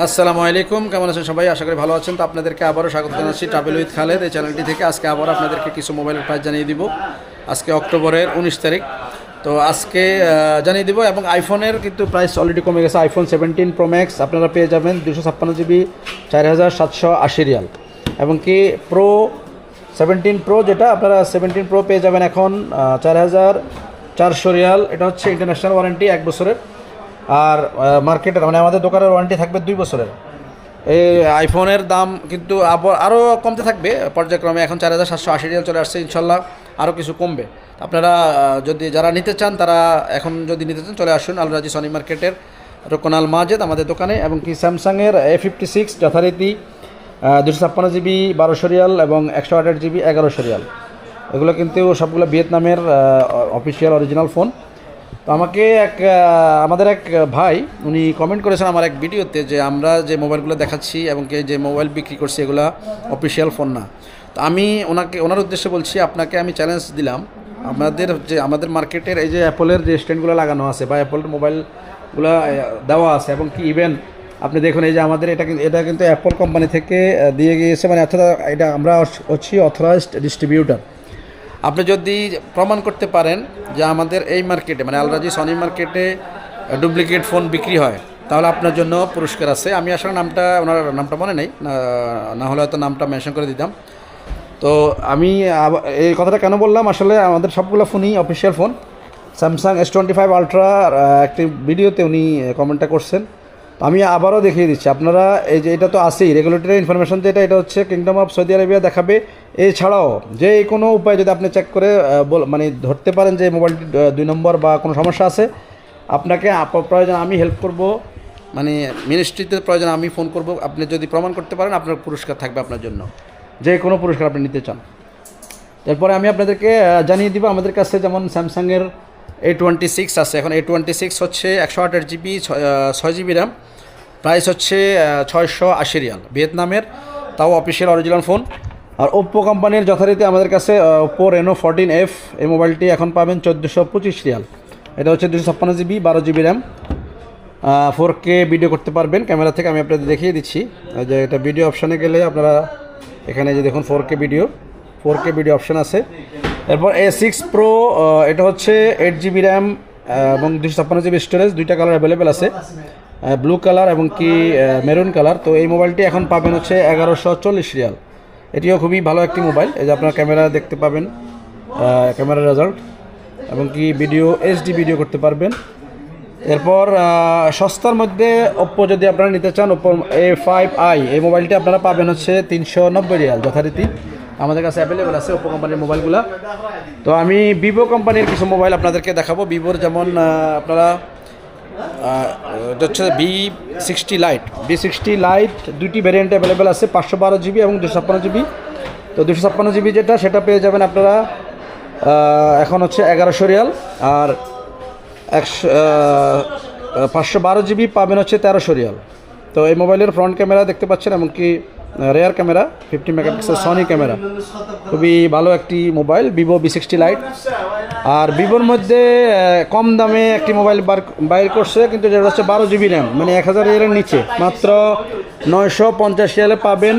আসসালামু আলাইকুম, কেমন আছেন সবাই? আশা করি ভালো আছেন। তো আপনাদেরকে আবারও স্বাগত জানাচ্ছি ট্রাভেল উইথ খালেদ এই চ্যানেলটি থেকে আজকে আবার আপনাদেরকে কিছু মোবাইলের প্রাইস জানিয়ে দিব। আজকে অক্টোবরের উনিশ তারিখ। তো আজকে জানিয়ে দিব এবং আইফোনের কিন্তু প্রাইস অলরেডি কমে গেছে। আইফোন সেভেন্টিন প্রো ম্যাক্স আপনারা পেয়ে যাবেন দুশো ছাপ্পান্ন জিবি চার হাজার সাতশো আশি রিয়াল। এবং কি প্রো সেভেন্টিন প্রো যেটা আপনারা সেভেন্টিন প্রো পেয়ে যাবেন এখন চার হাজার চারশো রিয়াল। এটা হচ্ছে ইন্টারন্যাশনাল ওয়ারেন্টি এক বছরের। আর মার্কেটের মানে আমাদের দোকানের ওয়ারেন্টি থাকবে দুই বছরের। এই আইফোনের দাম কিন্তু আবার আরও কমতে থাকবে, পর্যায়ক্রমে এখন চার হাজার সাতশো আশি রিয়াল চলে আসছে, ইনশাল্লাহ আরও কিছু কমবে। আপনারা যদি যারা নিতে চান, তারা এখন যদি নিতে চান, চলে আসুন আলরাজি সনি মার্কেটের রোকনাল মাজেদ আমাদের দোকানে, এবং কি স্যামসাংয়ের এ ফিফটি সিক্স যথারীতি দুশো ছাপ্পান্ন জিবি, বারোশো রিয়াল এবং একশো আঠাশ জিবি, এগারোশো রিয়াল। এগুলো কিন্তু সবগুলো ভিয়েতনামের অফিসিয়াল অরিজিনাল ফোন তো আমাকে এক আমাদের এক ভাই, উনি কমেন্ট করেছেন আমার এক ভিডিওতে যে আমরা যে মোবাইলগুলো দেখাচ্ছি এবং কি যে মোবাইল বিক্রি করছি এগুলো অফিসিয়াল ফোন না। তো আমি ওনাকে, ওনার উদ্দেশ্যে বলছি, আপনাকে আমি চ্যালেঞ্জ দিলাম। আমাদের যে, আমাদের মার্কেটের এই যে অ্যাপলের যে স্ট্যান্ডগুলো লাগানো আছে বা অ্যাপলের মোবাইলগুলো দেওয়া আছে এবং কি ইভেন আপনি দেখুন এই যে আমাদের এটা এটা কিন্তু অ্যাপল কোম্পানি থেকে দিয়ে গিয়েছে। মানে অর্থাৎ এটা আমরা হচ্ছি অথরাইজড ডিস্ট্রিবিউটার আপনি যদি প্রমাণ করতে পারেন যে আমাদের এই মার্কেটে মানে আলরাজি সনি মার্কেটে ডুপ্লিকেট ফোন বিক্রি হয়, তাহলে আপনার জন্য পুরস্কার আছে। আমি আসলে নামটা, ওনার নামটা মনে নেই, না- হলে হয়তো নামটা মেনশন করে দিতাম। তো আমি এই কথাটা কেন বললাম? আসলে আমাদের সবগুলো ফোনই official phone. Samsung S twenty five ultra একটি ভিডিওতে উনি কমেন্টটা করছেন। আমি আবারও দেখিয়ে দিচ্ছি। আপনারা এই যে এটা তো আছেই রেগুলেটরি ইনফরমেশন যেটা এটা হচ্ছে কিংডম অফ সৌদি আরবিয়া দেখাবে। এছাড়াও যে কোনো উপায় যদি আপনি চেক করে মানে ধরতে পারেন যে মোবাইলটি দুই নম্বর বা কোনো সমস্যা আছে, আপনাকে প্রয়োজন আমি হেল্প করব। মানে মিনিস্ট্রিতে প্রয়োজন আমি ফোন করব। আপনি যদি প্রমাণ করতে পারেন, আপনার পুরস্কার থাকবে আপনার জন্য। যে কোনো পুরস্কার আপনি নিতে চান। এরপরে আমি আপনাদেরকে জানিয়ে দিব, আমাদের কাছে যেমন স্যামসাংয়ের এ টোয়েন্টি সিক্স আছে। এখন এ টোয়েন্টি সিক্স হচ্ছে একশো আঠাশ জিবি ছয় জিবি র্যাম প্রাইস হচ্ছে ছয়শো আশি রিয়াল। ভিয়েতনামের তাও অফিসিয়াল অরিজিনাল ফোন আর ওপ্পো কোম্পানির যথারীতি আমাদের কাছে ওপ্পো রেনো ফোরটিন এফ এই মোবাইলটি এখন পাবেন চোদ্দোশো পঁচিশ রিয়াল। এটা হচ্ছে দুশো ছাপ্পান্ন জিবি, বারো GB RAM four K video করতে পারবেন। ক্যামেরা থেকে আমি আপনাদের দেখিয়ে দিচ্ছি। যে এটা ভিডিও অপশানে গেলে আপনারা এখানে যে দেখুন four K video four K video option আছে। এরপর এ সিক্স প্রো এটা হচ্ছে এইট জিবি র্যাম এবং দুশো ছাপ্পান্ন জিবি স্টোরেজ দুইটা কালার অ্যাভেলেবেল আছে। ব্লু কালার এবং কি মেরুন কালার তো এই মোবাইলটি এখন পাবেন হচ্ছে এগারোশো চল্লিশ রিয়াল। এটিও খুবই ভালো একটি মোবাইল এই যে আপনার ক্যামেরা দেখতে পাবেন ক্যামেরার রেজাল্ট এবং কি ভিডিও এইচডি ভিডিও করতে পারবেন। এরপর সস্তার মধ্যে ওপ্পো যদি আপনারা নিতে চান ওপ্পো এ ফাইভ আই এই মোবাইলটি আপনারা পাবেন হচ্ছে তিনশো নব্বই রিয়াল, যথারীতি। আমাদের কাছে অ্যাভেলেবেল আছে ওপো কোম্পানির মোবাইলগুলো তো আমি ভিভো কোম্পানির কিছু মোবাইল আপনাদেরকে দেখাবো। ভিভোর যেমন আপনারা হচ্ছে V sixty lite V sixty lite দুটি ভ্যারিয়েন্ট অ্যাভেলেবেল আছে, পাঁচশো বারো জিবি এবং দুশো ছাপ্পান্ন জিবি। তো দুশো ছাপ্পান্ন জিবি যেটা, সেটা পেয়ে যাবেন আপনারা এখন হচ্ছে এগারোশো রিয়াল। আর একশো পাঁচশো বারো জিবি পাবেন হচ্ছে তেরোশো রিয়াল। তো এই মোবাইলের ফ্রন্ট ক্যামেরা দেখতে পাচ্ছেন, এমনকি rear camera fifty megapixel Sony camera খুবই ভালো একটি mobile Vivo V sixty lite আর ভিভোর মধ্যে কম দামে একটি মোবাইল বার, বাইর করছে, কিন্তু যেটা হচ্ছে বারো জিবি র্যাম মানে এক হাজার রিয়ালের নিচে। মাত্র নয়শো পঞ্চাশ রিয়ালে পাবেন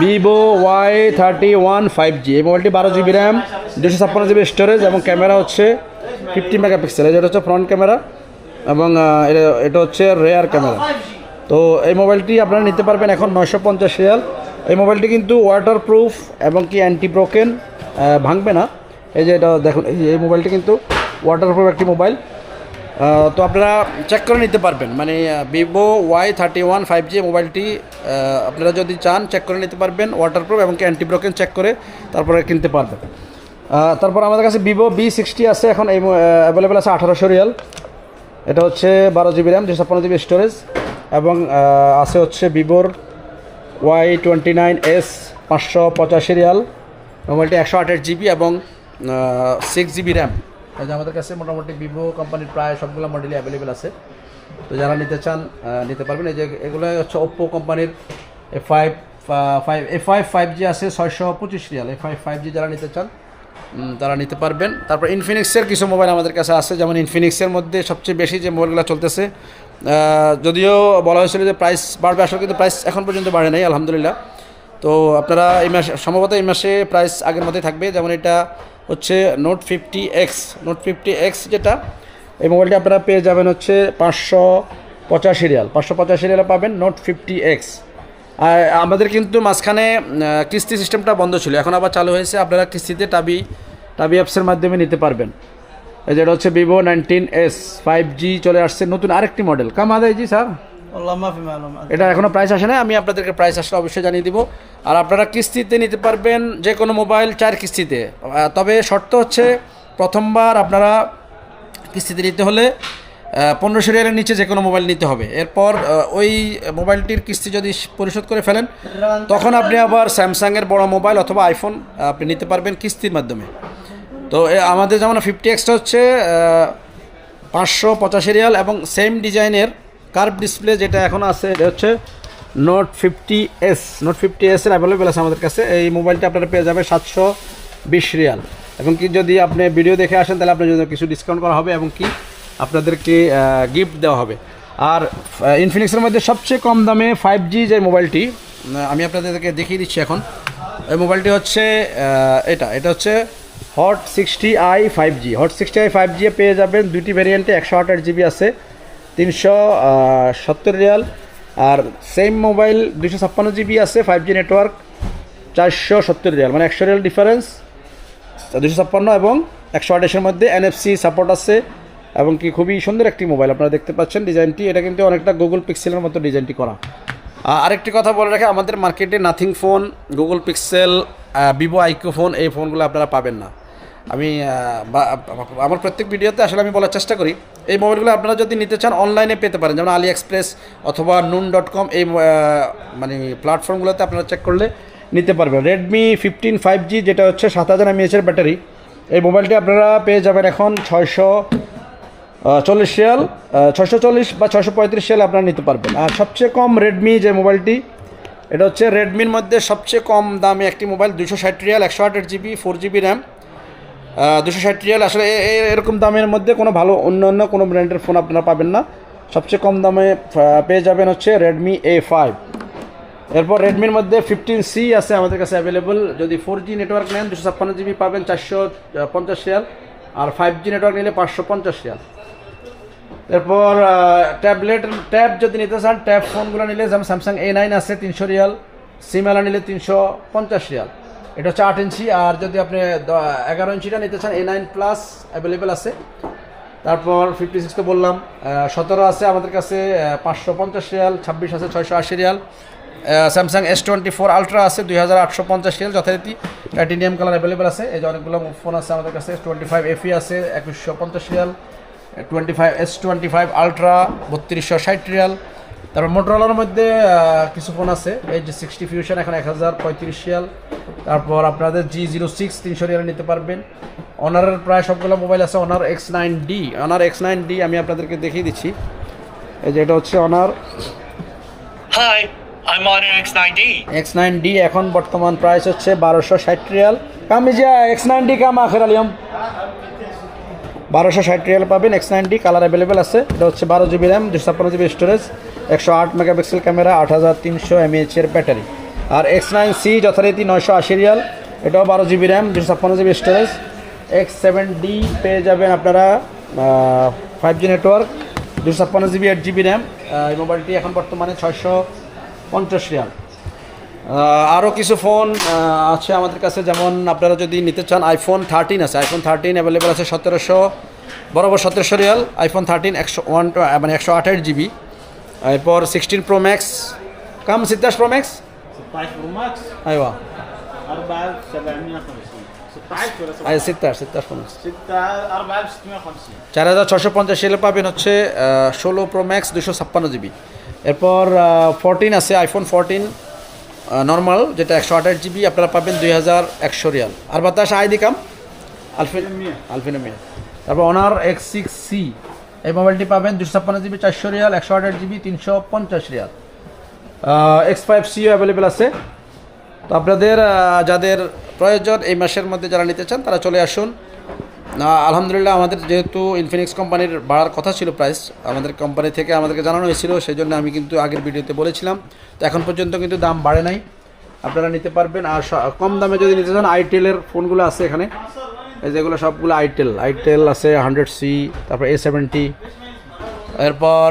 Vivo Y thirty one five G এই মোবাইলটি বারো জিবি র্যাম দুশো ছাপ্পান্ন জিবি স্টোরেজ এবং ক্যামেরা হচ্ছে ফিফটি মেগাপিক্সেল যেটা হচ্ছে ফ্রন্ট ক্যামেরা এবং এটা হচ্ছে রেয়ার ক্যামেরা তো এই মোবাইলটি আপনারা নিতে পারবেন এখন নয়শো পঞ্চাশ রিয়াল। এই মোবাইলটি কিন্তু ওয়াটার প্রুফ এবং কি অ্যান্টি ব্রোকেন ভাঙবে না। এই যে এটা দেখুন, এই মোবাইলটি কিন্তু ওয়াটার প্রুফ একটি মোবাইল। তো আপনারা চেক করে নিতে পারবেন। মানে Vivo Y thirty one five G মোবাইলটি আপনারা যদি চান চেক করে নিতে পারবেন। ওয়াটারপ্রুফ এবং কি অ্যান্টি ব্রোকেন চেক করে তারপরে কিনতে পারবেন। তারপর আমাদের কাছে ভিভো বি সিক্সটি আছে। এখন এই অ্যাভেলেবেল আছে আঠারোশো রিয়াল। এটা হচ্ছে বারো জিবি র্যাম দুশো ছাপ্পান্ন জিবি স্টোরেজ এবং আছে হচ্ছে ভিভোর ওয়াই টোয়েন্টি নাইন এস পাঁচশো পঁচাশি রিয়াল মোবাইলটি একশো আঠাশ জিবি এবং সিক্স জিবি র্যাম এই যে আমাদের কাছে মোটামুটি ভিভো কোম্পানির প্রায় সবগুলো মডেলই অ্যাভেলেবেল আছে। তো যারা নিতে চান নিতে পারবেন। এই যে এগুলো হচ্ছে ওপ্পো কোম্পানির A five five A five five G আছে ছয়শো পঁচিশ riyal. A five five G যারা নিতে চান তারা নিতে পারবেন। তারপর ইনফিনিক্সের কিছু মোবাইল আমাদের কাছে আছে। যেমন ইনফিনিক্সের মধ্যে সবচেয়ে বেশি যে মোবাইলগুলো চলতেছে যদিও বলা হয়েছিল যে প্রাইস বাড়বে আসলে কিন্তু প্রাইস এখন পর্যন্ত বাড়ে নাই, আলহামদুলিল্লাহ। তো আপনারা এই মাসে, সম্ভবত এই মাসে প্রাইস আগের মতোই থাকবে, যেমন এটা হচ্ছে Note fifty X Note fifty X যেটা, এই মোবাইলটি আপনারা পেয়ে যাবেন হচ্ছে পাঁচশো পঁচাশি রিয়াল, পাঁচশো পঁচাশি রিয়ালে পাবেন নোট ফিফটি এক্স আর আমাদের কিন্তু মাঝখানে কিস্তি সিস্টেমটা বন্ধ ছিল, এখন আবার চালু হয়েছে, আপনারা কিস্তিতে টাবি টাবি অ্যাপসের মাধ্যমে নিতে পারবেন। যেটা হচ্ছে Vivo nineteen S five G চলে আসছে নতুন আরেকটি মডেল কামাদাই জি স্যার? এটা এখনও প্রাইস আসে না আমি আপনাদেরকে প্রাইস আসলে অবশ্যই জানিয়ে দিব। আর আপনারা কিস্তিতে নিতে পারবেন যে কোনো মোবাইল চার কিস্তিতে। তবে শর্ত হচ্ছে প্রথমবার আপনারা কিস্তিতে নিতে হলে পনেরোশো রিয়ালের নিচে যে কোনো মোবাইল নিতে হবে। এরপর ওই মোবাইলটির কিস্তি যদি পরিশোধ করে ফেলেন তখন আপনি আবার স্যামসাংয়ের বড় মোবাইল অথবা আইফোন আপনি নিতে পারবেন কিস্তির মাধ্যমে। তো আমাদের যেমন ফিফটি এক্সটা হচ্ছে পাঁচশো পঁচাশি রিয়াল এবং সেম ডিজাইনের কার্ভ ডিসপ্লে যেটা এখন আছে, এটা হচ্ছে Note fifty S Note fifty S এর অ্যাভেলেবেল আছে আমাদের কাছে। এই মোবাইলটা আপনারা পেয়ে যাবে সাতশো বিশ রিয়াল। এবং কি যদি আপনি ভিডিও দেখে আসেন, তাহলে আপনার জন্য কিছু ডিসকাউন্ট করা হবে এবং কি আপনাদেরকে গিফট দেওয়া হবে। আর ইনফিনিক্সের মধ্যে সবচেয়ে কম দামে ফাইভ জি যে মোবাইলটি আমি আপনাদেরকে দেখিয়ে দিচ্ছি এখন। এই মোবাইলটি হচ্ছে এটা এটা হচ্ছে Hot sixty I five G Hot sixty I five G পেয়ে যাবেন দুটি ভ্যারিয়েন্টে একশো আঠাশ জিবি আছে, তিনশো সত্তর রিয়াল। আর সেম মোবাইল দুশো ছাপ্পান্ন জিবি আছে ফাইভ জি নেটওয়ার্ক চারশো সত্তর রিয়াল মানে একশো রিয়াল ডিফারেন্স দুশো ছাপ্পান্ন এবং একশো আঠাশের মধ্যে এনএফসি সাপোর্ট আছে, এবং কি খুবই সুন্দর একটি মোবাইল আপনারা দেখতে পাচ্ছেন ডিজাইনটি এটা কিন্তু অনেকটা গুগল পিক্সেলের মতো ডিজাইনটি করা। আরেকটি কথা বলে রাখে, আমাদের মার্কেটে Nothing phone Google Pixel Vivo iQOO phone এই ফোনগুলো আপনারা পাবেন না। আমি আমার প্রত্যেক ভিডিওতে আসলে আমি বলার চেষ্টা করি, এই মোবাইলগুলো আপনারা যদি নিতে চান, অনলাইনে পেতে পারেন। যেমন আলি এক্সপ্রেস অথবা নুন ডট কম, এই মানে প্ল্যাটফর্মগুলোতে আপনারা চেক করলে নিতে পারবেন। রেডমি ফিফটিন ফাইভ জি যেটা হচ্ছে সাত হাজার এমএএচের ব্যাটারি, এই মোবাইলটি আপনারা পেয়ে যাবেন এখন ছয়শো চল্লিশ রিয়াল ছশো চল্লিশ বা ছশো পঁয়ত্রিশ রিয়াল আপনারা নিতে পারবেন। আর সবচেয়ে কম রেডমি যে মোবাইলটি, এটা হচ্ছে রেডমির মধ্যে সবচেয়ে কম দামে একটি মোবাইল দুশো ষাট রিয়াল, একশো আঠাশ জিবি ফোর জিবি র্যাম। দুশো ষাট রিয়াল। আসলে এরকম দামের মধ্যে কোনো ভালো অন্য অন্য কোনো ব্র্যান্ডের ফোন আপনারা পাবেন না। সবচেয়ে কম দামে পেয়ে যাবেন হচ্ছে রেডমি এ ফাইভ এরপর রেডমির মধ্যে ফিফটিন সি আছে আমাদের কাছে অ্যাভেলেবল যদি ফোর জি নেটওয়ার্ক নেন দুশো ছাপ্পান্ন জিবি পাবেন, চারশো পঞ্চাশ রিয়াল। আর ফাইভ জি নেটওয়ার্ক নিলে পাঁচশো পঞ্চাশ রিয়াল। এরপর ট্যাবলেট ট্যাব যদি নিতে চান ট্যাব ফোনগুলো নিলে যেমন স্যামসাং এ নাইন আছে তিনশো রিয়াল সিমেলা নিলে তিনশো পঞ্চাশ রিয়াল। এটা হচ্ছে আট ইঞ্চি, আর যদি আপনি এগারো ইঞ্চিটা নিতে চান এ নাইন প্লাস অ্যাভেলেবেল আছে। তারপর ফিফটি সিক্স তো বললাম সতেরো আছে আমাদের কাছে পাঁচশো পঞ্চাশ রিয়াল, ছাব্বিশ আছে ছয়শো আশি riyal. Samsung S twenty four ultra আছে, দুই হাজার আটশো পঞ্চাশ রিয়াল যথারীতি। টাইটেনিয়াম কালার অ্যাভেলেবেল আছে, এই যে অনেকগুলো ফোন আছে আমাদের কাছে টোয়েন্টি ফাইভ এফি আছে, একুশশো পঞ্চাশ riyal. Twenty five S twenty five ultra বত্রিশশো ষাট রিয়াল। তারপর মোটরোলার মধ্যে কিছু ফোন আছে। এই যে সিক্সটি ফিউশন এখন এক হাজার পঁয়ত্রিশ রিয়াল তারপর আপনাদের জি জিরো সিক্স তিনশো রিয়াল নিতে পারবেন। অনারের প্রায় সবগুলো মোবাইল আছে Honor X nine D Honor X nine D আমি আপনাদেরকে দেখিয়ে দিচ্ছি। এই যে এটা হচ্ছে Honor Hi, I'm Honor X9D. X nine D এখন বর্তমান প্রাইস হচ্ছে বারোশো ষাট রিয়াল কামিজা এক্স নাইন ডি কাম আখের আলিয়াম বারোশো ষাট রিয়াল পাবেন X nine D colour available আছে। এটা হচ্ছে বারো জিবি র্যাম দুশো ছাপ্পান্ন জিবি স্টোরেজ একশো আট মেগাপিক্সেল ক্যামেরা, আট হাজার তিনশো এমএএচের ব্যাটারি। আর এক্স নাইন সি যথারীতি নয়শো আশি রিয়াল, এটাও বারো জিবি র্যাম দুশো ছাপ্পান্ন GB storage X seven D পেয়ে যাবেন আপনারা ফাইভ জি নেটওয়ার্ক দুশো ছাপ্পান্ন জিবি এইট জিবি র্যাম এই মোবাইলটি এখন বর্তমানে ছয়শো পঞ্চাশ রিয়াল। আরও কিছু ফোন আছে আমাদের কাছে, যেমন আপনারা যদি নিতে চান আইফোন থার্টিন আছে। আইফোন থার্টিন অ্যাভেলেবেল আছে সতেরোশো, বরাবর সতেরোশো রিয়াল। আইফোন থার্টিন একশো ওয়ান মানে একশো আঠাশ জিবি। এরপর সিক্সটিন প্রো ম্যাক্স কাম সিদ্ধাস pro max 16 برو ماكس আইওয়া 4750 16 ولا 17 I সিদ্ধাস সিদ্ধাস pro max 6 4650 চার হাজার ছশো পঞ্চাশ রিয়ালে পাবেন হচ্ছে ষোলো প্রো ম্যাক্স দুশো ছাপ্পান্ন জিবি এরপর ফোরটিন আছে আইফোন ফোরটিন নর্মাল যেটা একশো আঠাশ জিবি আপনারা পাবেন দুই হাজার একশো রিয়াল আর বাতাস আই দিকাম আলফিন আলফিনমিয়া তারপর অনার এক্স সিক্স সি এই মোবাইলটি পাবেন দুশো ছাপ্পান্ন জিবি, চারশো রিয়াল, একশো আঠাশ জিবি, তিনশো পঞ্চাশ রিয়াল। এক্স ফাইভ সিও অ্যাভেলেবেল আছে। তো আপনাদের যাদের প্রয়োজন এই মাসের মধ্যে যারা নিতে চান, তারা চলে আসুন। আলহামদুলিল্লাহ আমাদের যেহেতু ইনফিনিক্স কোম্পানির বাড়ার কথা ছিল প্রাইস আমাদের কোম্পানি থেকে আমাদেরকে জানানো হয়েছিল, সেই জন্য আমি কিন্তু আগের ভিডিওতে বলেছিলাম। তো এখন পর্যন্ত কিন্তু দাম বাড়ে নাই। আপনারা নিতে পারবেন। আর কম দামে যদি নিতে চান আইটেলের ফোনগুলো আছে এখানে। এই যেগুলো সবগুলো আইটেল। আইটেল আছে হান্ড্রেড সি তারপর এ সেভেন্টি এরপর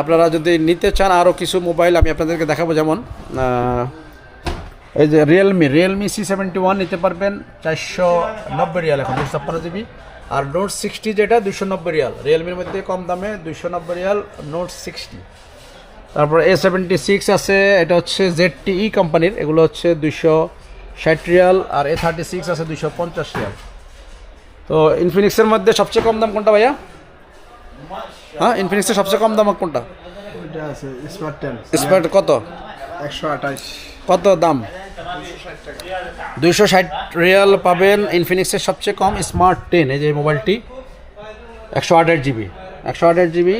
আপনারা যদি নিতে চান আরও কিছু মোবাইল আমি আপনাদেরকে দেখাবো যেমন এই যে Realme Realme C seventy one নিতে পারবেন, চারশো নব্বই রিয়াল এখন, দুশো ছাপ্পান্ন জিবি। আর নোট সিক্সটি যেটা, দুশো নব্বই রিয়াল। রিয়েলমির মধ্যে কম দামে দুশো নব্বই রিয়াল নোট সিক্সটি তারপর এ সেভেন্টি সিক্স আছে, এটা হচ্ছে জেড টি ই কোম্পানির এগুলো হচ্ছে দুশো ষাট রিয়াল, আর এ থার্টি সিক্স আছে দুশো পঞ্চাশ রিয়াল। তো ইনফিনিক্সের মধ্যে সবচেয়ে কম দাম কোনটা ভাইয়া? হ্যাঁ ইনফিনিক্সের সবচেয়ে কম দাম কোনটা? স্মার্ট কত? একশো আঠাশ। কত দাম? দুইশো ষাট রিয়াল পাবেন ইনফিনিক্সের সবচেয়ে কম স্মার্ট টেন এই যে মোবাইলটি। একশো আঠাশ জিবি। একশো আঠাশ জিবি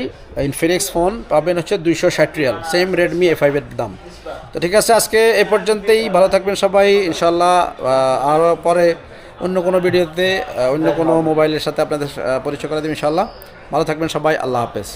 ইনফিনিক্স ফোন পাবেন হচ্ছে দুইশো ষাট রিয়াল। সেম রেডমি এ ফাইভের দাম। তো ঠিক আছে আজকে এ পর্যন্তই। ভালো থাকবেন সবাই। ইনশাল্লাহ আরও পরে অন্য কোনো ভিডিওতে অন্য কোনো মোবাইলের সাথে আপনাদের পরিচয় করে দেবেন ইনশাল্লাহ ভালো থাকবেন সবাই, আল্লাহ হাফেজ।